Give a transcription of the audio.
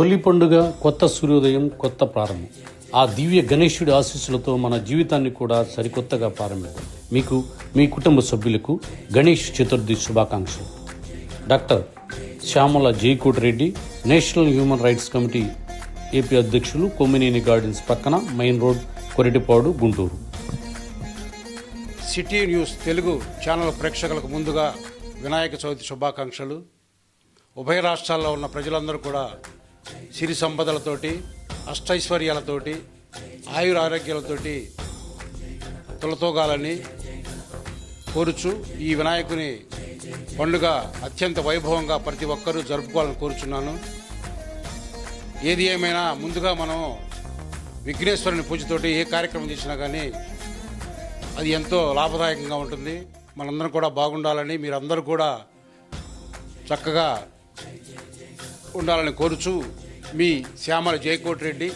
తొలి పండుగ కొత్త సూర్యోదయం కొత్త ప్రారంభం. ఆ దివ్య గణేశుడి ఆశీస్సులతో మన జీవితాన్ని కూడా సరికొత్తగా ప్రారంభిద్దాం. మీకు మీ కుటుంబ సభ్యులకు గణేష్ చతుర్థి శుభాకాంక్షలు. Doctor Shyamala Jaikoti Reddy national human rights committee AP అధ్యక్షులు కొమ్మినేని గార్డెన్స్ పక్కన main road Koratipadu Guntur. City news Telugu channel ప్రేక్షకులకు ముందుగా వినాయక చవితి శుభాకాంక్షలు. ఉభయ రాష్ట్రాల్లో ఉన్న ప్రజలందరూ కూడా సిరి సంపదలతోటి అష్టైశ్వర్యాలతోటి ఆయుర ఆరోగ్యాలతోటి తులతోగాలని కోరుచు ఈ వినాయకుని పండుగ అత్యంత వైభవంగా ప్రతి ఒక్కరూ జరుపుకోవాలని కోరుచున్నాను. ఏది ఏమైనా ముందుగా మనం విఘ్నేశ్వరుని పూజతోటి ఏ కార్యక్రమం చేసినా కానీ అది ఎంతో లాభదాయకంగా ఉంటుంది. మనందరం కూడా బాగుండాలని మీరందరూ కూడా చక్కగా ఉండాలని కోరుచు మీ శ్యామల జయకోటి రెడ్డి